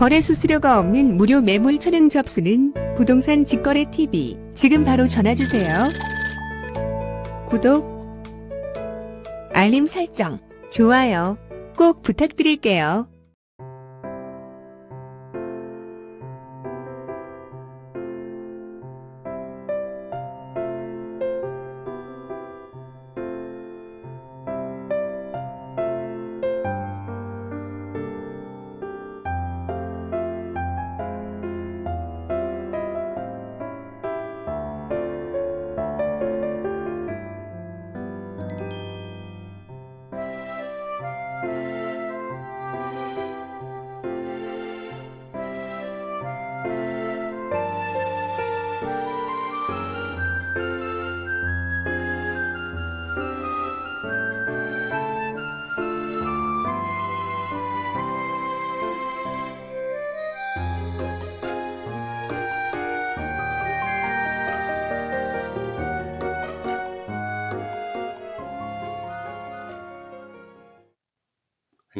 거래 수수료가 없는 무료 매물 촬영 접수는 부동산 직거래 TV. 지금 바로 전화 주세요. 구독, 알림 설정, 좋아요 꼭 부탁드릴게요.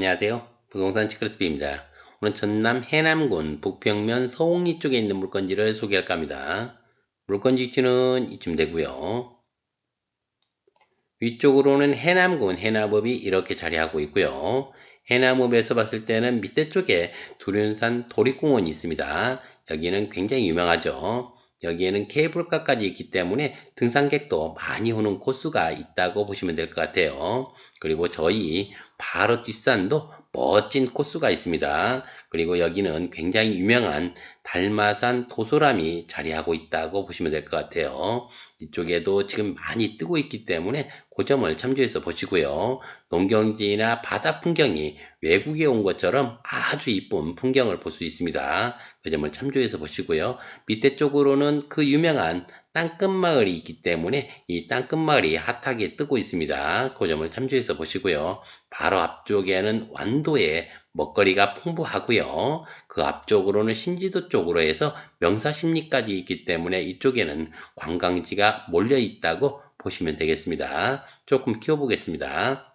안녕하세요. 부동산 시크릿비입니다. 오늘 전남 해남군 북평면 서홍리 쪽에 있는 물건지를 소개할까 합니다. 물건지 위치는 이쯤 되고요. 위쪽으로는 해남군 해남읍이 이렇게 자리하고 있고요. 해남읍에서 봤을 때는 밑에 쪽에 두륜산 도립공원이 있습니다. 여기는 굉장히 유명하죠. 여기에는 케이블카까지 있기 때문에 등산객도 많이 오는 코스가 있다고 보시면 될 것 같아요. 그리고 저희 바로 뒷산도 멋진 코스가 있습니다. 그리고 여기는 굉장히 유명한 달마산 도소람이 자리하고 있다고 보시면 될 것 같아요. 이쪽에도 지금 많이 뜨고 있기 때문에 그 점을 참조해서 보시고요. 농경지나 바다 풍경이 외국에 온 것처럼 아주 이쁜 풍경을 볼 수 있습니다. 그 점을 참조해서 보시고요. 밑에 쪽으로는 그 유명한 땅끝마을이 있기 때문에 이 땅끝마을이 핫하게 뜨고 있습니다. 그 점을 참조해서 보시고요. 바로 앞쪽에는 완도에 먹거리가 풍부하고요. 그 앞쪽으로는 신지도 쪽으로 해서 명사심리까지 있기 때문에 이쪽에는 관광지가 몰려 있다고 보시면 되겠습니다. 조금 키워보겠습니다.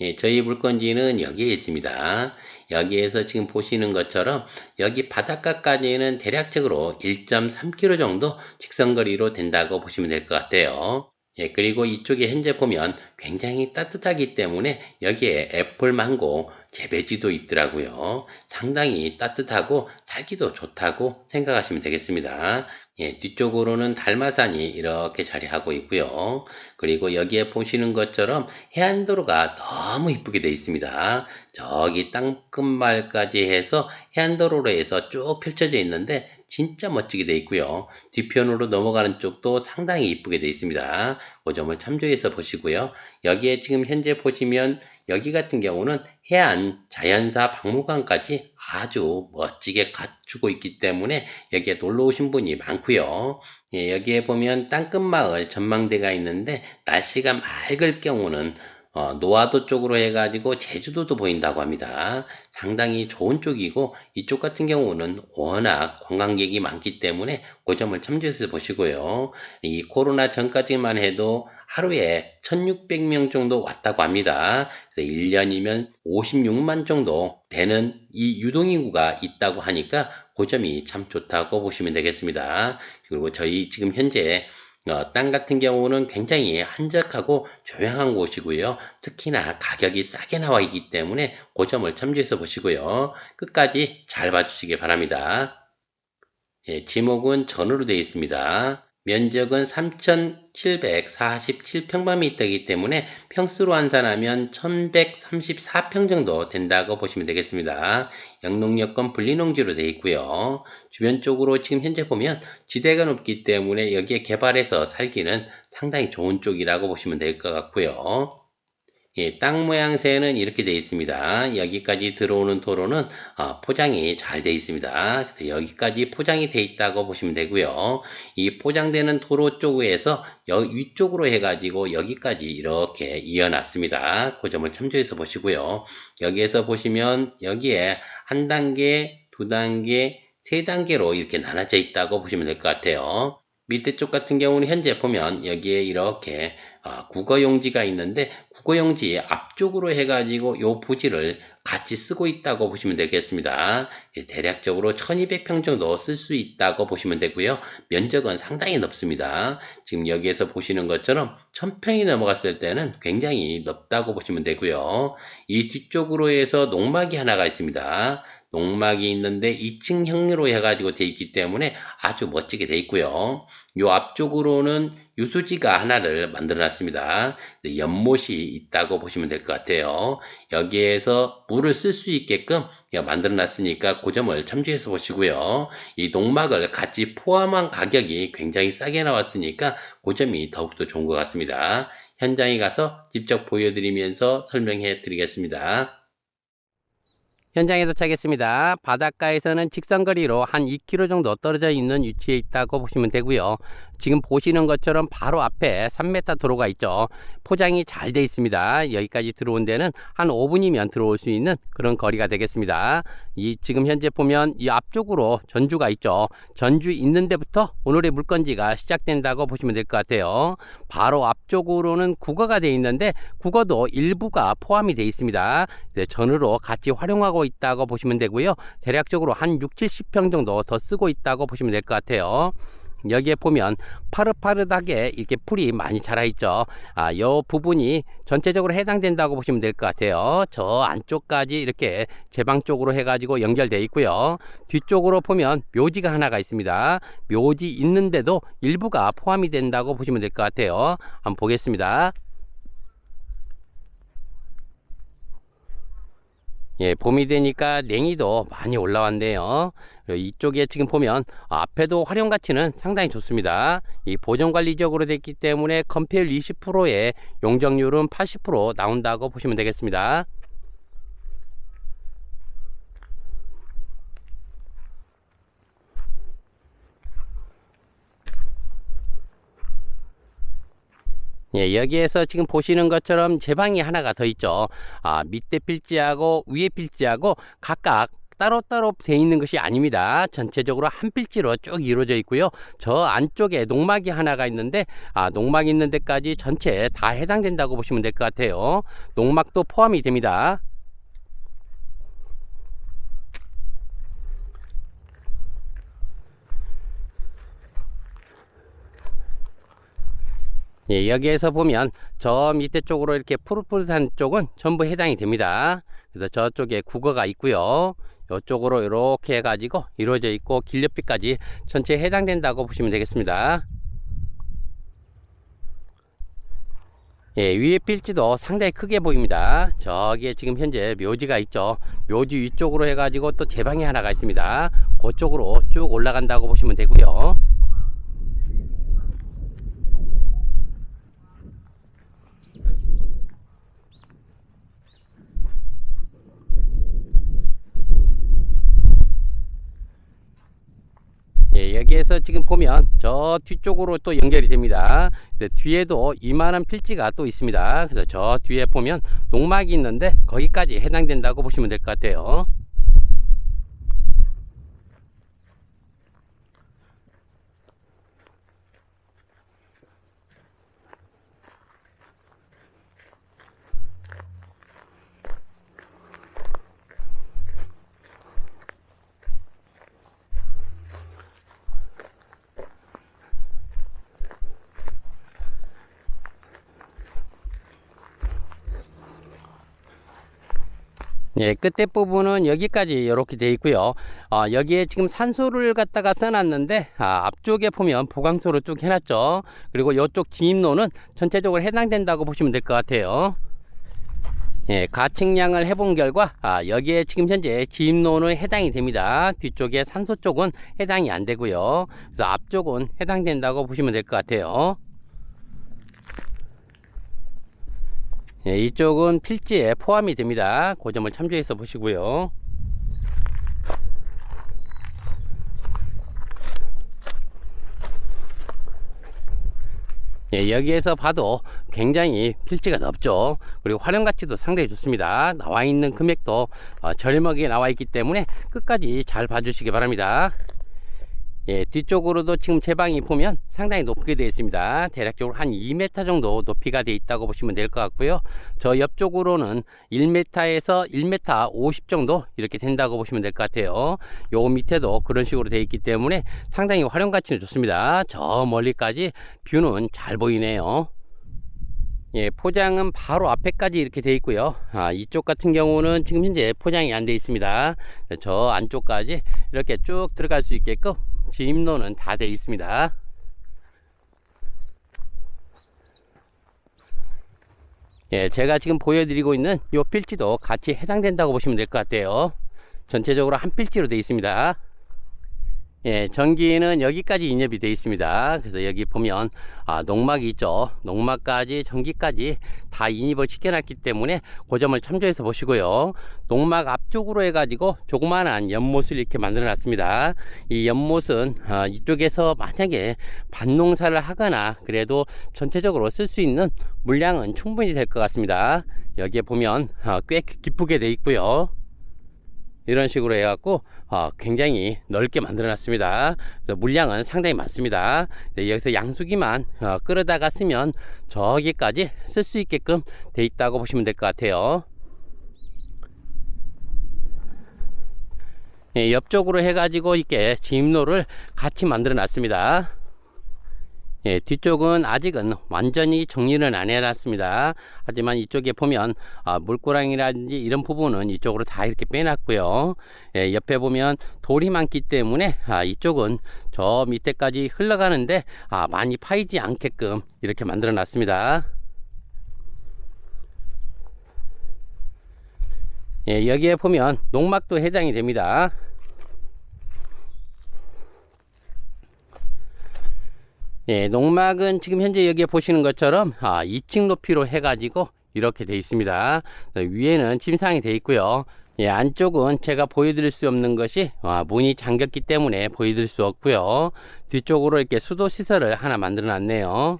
예, 저희 물건지는 여기에 있습니다. 여기에서 지금 보시는 것처럼 여기 바닷가까지는 대략적으로 1.3km 정도 직선거리로 된다고 보시면 될 것 같아요. 예, 그리고 이쪽에 현재 보면 굉장히 따뜻하기 때문에 여기에 애플 망고 재배지도 있더라고요. 상당히 따뜻하고 살기도 좋다고 생각하시면 되겠습니다. 예, 뒤쪽으로는 달마산이 이렇게 자리하고 있고요. 그리고 여기에 보시는 것처럼 해안도로가 너무 이쁘게 되어 있습니다. 저기 땅끝말까지 해서 해안도로로 해서 쭉 펼쳐져 있는데 진짜 멋지게 되어 있고요. 뒤편으로 넘어가는 쪽도 상당히 이쁘게 되어 있습니다. 그 점을 참조해서 보시고요. 여기에 지금 현재 보시면 여기 같은 경우는 해안 자연사 박물관까지 아주 멋지게 갖추고 있기 때문에 여기에 놀러 오신 분이 많고요. 예, 여기에 보면 땅끝마을 전망대가 있는데 날씨가 맑을 경우는 어, 노화도 쪽으로 해가지고 제주도도 보인다고 합니다. 상당히 좋은 쪽이고 이쪽 같은 경우는 워낙 관광객이 많기 때문에 그 점을 참조해서 보시고요. 이 코로나 전까지만 해도 하루에 1600명 정도 왔다고 합니다. 그래서 1년이면 56만 정도 되는 이 유동인구가 있다고 하니까 그 점이 참 좋다고 보시면 되겠습니다. 그리고 저희 지금 현재 어, 땅 같은 경우는 굉장히 한적하고 조용한 곳이고요. 특히나 가격이 싸게 나와 있기 때문에 그 점을 참조해서 보시고요. 끝까지 잘 봐주시기 바랍니다. 예, 지목은 전으로 되어 있습니다. 면적은 3,747평방미터이기 때문에 평수로 환산하면 1,134평 정도 된다고 보시면 되겠습니다. 영농여건 분리농지로 되어 있고요. 주변 쪽으로 지금 현재 보면 지대가 높기 때문에 여기에 개발해서 살기는 상당히 좋은 쪽이라고 보시면 될 것 같고요. 예, 땅 모양새는 이렇게 되어 있습니다. 여기까지 들어오는 도로는 어, 포장이 잘 되어 있습니다. 그래서 여기까지 포장이 되어 있다고 보시면 되고요. 이 포장되는 도로 쪽에서 여, 위쪽으로 해가지고 여기까지 이렇게 이어놨습니다. 그 점을 참조해서 보시고요. 여기에서 보시면 여기에 한 단계, 두 단계, 세 단계로 이렇게 나눠져 있다고 보시면 될 것 같아요. 밑에 쪽 같은 경우는 현재 보면 여기에 이렇게 어, 국어 용지가 있는데 국어용지 앞쪽으로 해가지고 요 부지를 같이 쓰고 있다고 보시면 되겠습니다. 예, 대략적으로 1200평 정도 쓸 수 있다고 보시면 되고요. 면적은 상당히 넓습니다. 지금 여기에서 보시는 것처럼 1000평이 넘어갔을 때는 굉장히 넓다고 보시면 되고요. 이 뒤쪽으로 해서 농막이 하나가 있습니다. 농막이 있는데 2층 형태로 해가지고 돼 있기 때문에 아주 멋지게 돼 있고요. 요 앞쪽으로는 유수지가 하나를 만들어 놨습니다. 네, 연못이 있다고 보시면 될 것 같아요. 여기에서 물을 쓸 수 있게끔 만들어 놨으니까 그 점을 참조해서 보시고요. 이 농막을 같이 포함한 가격이 굉장히 싸게 나왔으니까 그 점이 더욱더 좋은 것 같습니다. 현장에 가서 직접 보여드리면서 설명해 드리겠습니다. 현장에 도착했습니다. 바닷가에서는 직선거리로 한 2km 정도 떨어져 있는 위치에 있다고 보시면 되고요. 지금 보시는 것처럼 바로 앞에 3m 도로가 있죠. 포장이 잘 돼 있습니다. 여기까지 들어온 데는 한 5분이면 들어올 수 있는 그런 거리가 되겠습니다. 이 지금 현재 보면 이 앞쪽으로 전주가 있죠. 전주 있는 데부터 오늘의 물건지가 시작된다고 보시면 될 것 같아요. 바로 앞쪽으로는 국어가 돼 있는데 국어도 일부가 포함이 돼 있습니다. 네, 전으로 같이 활용하고 있다고 보시면 되고요. 대략적으로 한 6, 70평 정도 더 쓰고 있다고 보시면 될 것 같아요. 여기에 보면 파릇파릇하게 이렇게 풀이 많이 자라 있죠. 아, 이 부분이 전체적으로 해당된다고 보시면 될 것 같아요. 저 안쪽까지 이렇게 제방 쪽으로 해 가지고 연결되어 있고요. 뒤쪽으로 보면 묘지가 하나가 있습니다. 묘지 있는데도 일부가 포함이 된다고 보시면 될 것 같아요. 한번 보겠습니다. 예, 봄이 되니까 냉이도 많이 올라왔네요. 이쪽에 지금 보면 앞에도 활용 가치는 상당히 좋습니다. 이 보존 관리적으로 됐기 때문에 컴페일 20%에 용적률은 80% 나온다고 보시면 되겠습니다. 예, 여기에서 지금 보시는 것처럼 제 방이 하나가 더 있죠. 아, 밑에 필지하고 위에 필지하고 각각 따로따로 돼 있는 것이 아닙니다. 전체적으로 한 필지로 쭉 이루어져 있고요. 저 안쪽에 농막이 하나가 있는데 아, 농막 있는 데까지 전체 다 해당된다고 보시면 될 것 같아요. 농막도 포함이 됩니다. 예, 여기에서 보면 저 밑에 쪽으로 이렇게 푸릇푸릇한 쪽은 전부 해당이 됩니다. 그래서 저쪽에 국어가 있고요. 이쪽으로 이렇게 해가지고 이루어져 있고 길옆비까지 전체 해당된다고 보시면 되겠습니다. 예, 위에 필지도 상당히 크게 보입니다. 저기에 지금 현재 묘지가 있죠. 묘지 위쪽으로 해가지고 또 제방이 하나가 있습니다. 그쪽으로 쭉 올라간다고 보시면 되고요. 예, 여기에서 지금 보면 저 뒤쪽으로 또 연결이 됩니다. 네, 뒤에도 이만한 필지가 또 있습니다. 그래서 저 뒤에 보면 농막이 있는데 거기까지 해당된다고 보시면 될 것 같아요. 예, 끝에 부분은 여기까지 이렇게 되어 있고요. 어, 여기에 지금 산소를 갖다가 써놨는데 아, 앞쪽에 보면 보강소를 쭉 해놨죠. 그리고 이쪽 기입로는 전체적으로 해당된다고 보시면 될 것 같아요. 예, 가측량을 해본 결과 아, 여기에 지금 현재 기입로는 해당이 됩니다. 뒤쪽에 산소 쪽은 해당이 안 되고요. 그래서 앞쪽은 해당된다고 보시면 될 것 같아요. 예, 이쪽은 필지에 포함이 됩니다. 그 점을 참조해서 보시고요. 예, 여기에서 봐도 굉장히 필지가 넓죠. 그리고 활용 가치도 상당히 좋습니다. 나와 있는 금액도 어, 저렴하게 나와 있기 때문에 끝까지 잘 봐주시기 바랍니다. 예, 뒤쪽으로도 지금 제 방이 보면 상당히 높게 되어 있습니다. 대략적으로 한 2m 정도 높이가 되어 있다고 보시면 될 것 같고요. 저 옆쪽으로는 1m에서 1m 50 정도 이렇게 된다고 보시면 될 것 같아요. 요 밑에도 그런 식으로 되어 있기 때문에 상당히 활용 가치는 좋습니다. 저 멀리까지 뷰는 잘 보이네요. 예, 포장은 바로 앞에까지 이렇게 되어 있고요. 아, 이쪽 같은 경우는 지금 현재 포장이 안 되어 있습니다. 저 안쪽까지 이렇게 쭉 들어갈 수 있게끔 진입로는 다 되어 있습니다. 예, 제가 지금 보여드리고 있는 이 필지도 같이 해당된다고 보시면 될 것 같아요. 전체적으로 한 필지로 되어 있습니다. 예, 전기는 여기까지 인접이 되어 있습니다. 그래서 여기 보면 아, 농막이 있죠. 농막까지 전기까지 다 인입을 시켜놨기 때문에 그 점을 참조해서 보시고요. 농막 앞쪽으로 해가지고 조그마한 연못을 이렇게 만들어 놨습니다. 이 연못은 아, 이쪽에서 만약에 밭농사를 하거나 그래도 전체적으로 쓸 수 있는 물량은 충분히 될 것 같습니다. 여기에 보면 아, 꽤 깊게 돼 있고요. 이런 식으로 해갖고 어, 굉장히 넓게 만들어 놨습니다. 물량은 상당히 많습니다. 네, 여기서 양수기만 어, 끌어다가 쓰면 저기까지 쓸 수 있게끔 돼 있다고 보시면 될 것 같아요. 예, 옆쪽으로 해가지고 이렇게 진입로를 같이 만들어 놨습니다 예, 뒤쪽은 아직은 완전히 정리를 안 해놨습니다. 하지만 이쪽에 보면 아, 물고랑이라든지 이런 부분은 이쪽으로 다 이렇게 빼놨고요. 예, 옆에 보면 돌이 많기 때문에 아, 이쪽은 저 밑에까지 흘러가는데 아, 많이 파이지 않게끔 이렇게 만들어 놨습니다. 예, 여기에 보면 농막도 해당이 됩니다. 예, 농막은 지금 현재 여기에 보시는 것처럼 아, 2층 높이로 해가지고 이렇게 되어 있습니다. 위에는 침상이 되어 있고요. 예, 안쪽은 제가 보여드릴 수 없는 것이 아, 문이 잠겼기 때문에 보여드릴 수 없고요. 뒤쪽으로 이렇게 수도 시설을 하나 만들어 놨네요.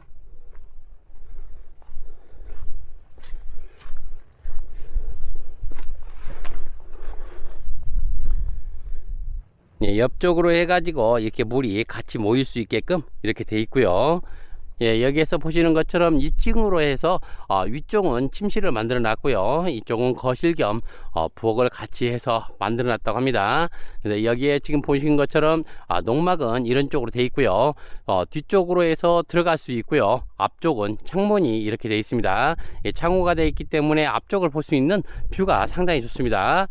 예, 옆쪽으로 해가지고 이렇게 물이 같이 모일 수 있게끔 이렇게 돼 있고요. 예, 여기에서 보시는 것처럼 2층으로 해서 어, 위쪽은 침실을 만들어 놨고요. 이쪽은 거실 겸 어, 부엌을 같이 해서 만들어 놨다고 합니다. 근데 여기에 지금 보시는 것처럼 아, 농막은 이런 쪽으로 돼 있고요. 어, 뒤쪽으로 해서 들어갈 수 있고요. 앞쪽은 창문이 이렇게 돼 있습니다. 예, 창호가 돼 있기 때문에 앞쪽을 볼 수 있는 뷰가 상당히 좋습니다.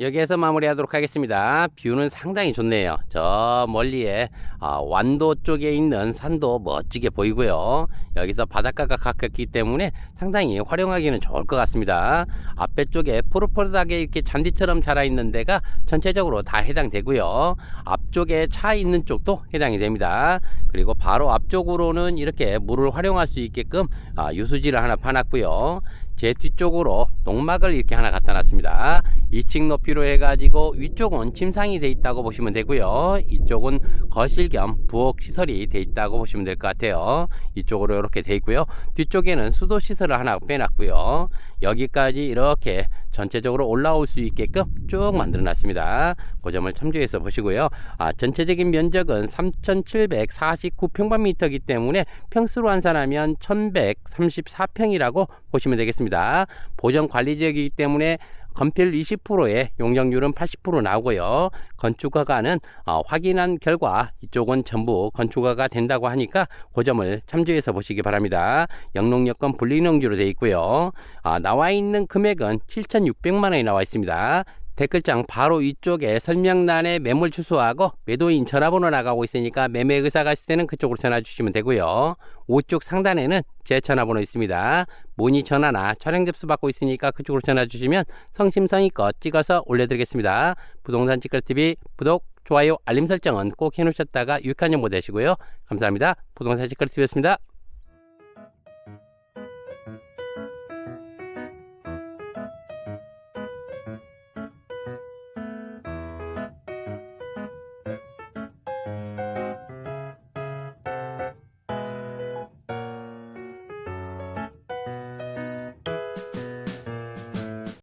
여기에서 마무리하도록 하겠습니다. 뷰는 상당히 좋네요. 저 멀리에 아, 완도 쪽에 있는 산도 멋지게 보이고요. 여기서 바닷가가 가깝기 때문에 상당히 활용하기는 좋을 것 같습니다. 앞에 쪽에 푸릇푸릇하게 이렇게 잔디처럼 자라 있는 데가 전체적으로 다 해당되고요. 앞쪽에 차 있는 쪽도 해당이 됩니다. 그리고 바로 앞쪽으로는 이렇게 물을 활용할 수 있게끔 아, 유수지를 하나 파놨고요. 제 뒤쪽으로 농막을 이렇게 하나 갖다 놨습니다. 2층 높이로 해가지고 위쪽은 침상이 돼 있다고 보시면 되고요. 이쪽은 거실 겸 부엌 시설이 돼 있다고 보시면 될 것 같아요. 이쪽으로 이렇게 돼 있고요. 뒤쪽에는 수도 시설을 하나 빼놨고요. 여기까지 이렇게 전체적으로 올라올 수 있게끔 쭉 만들어 놨습니다. 그 점을 참조해서 보시고요. 아, 전체적인 면적은 3,749평방미터이기 때문에 평수로 환산하면 1,134평이라고 보시면 되겠습니다. 보정 관리 지역이기 때문에 건필 20%에 용적률은 80% 나오고요. 건축허가는 어, 확인한 결과 이쪽은 전부 건축허가 된다고 하니까 그 점을 참조해서 보시기 바랍니다. 영농여건 분리농지로 되어 있고요. 아, 나와 있는 금액은 7,600만 원이 나와 있습니다. 댓글장 바로 위쪽에 설명란에 매물 주소하고 매도인 전화번호 나가고 있으니까 매매 의사가 있을 때는 그쪽으로 전화 주시면 되고요. 우측 상단에는 제 전화번호 있습니다. 문의 전화나 촬영 접수 받고 있으니까 그쪽으로 전화 주시면 성심성의껏 찍어서 올려드리겠습니다. 부동산 찌끌TV 구독, 좋아요, 알림 설정은 꼭 해놓으셨다가 유익한 정보 되시고요. 감사합니다. 부동산 찌끌TV였습니다.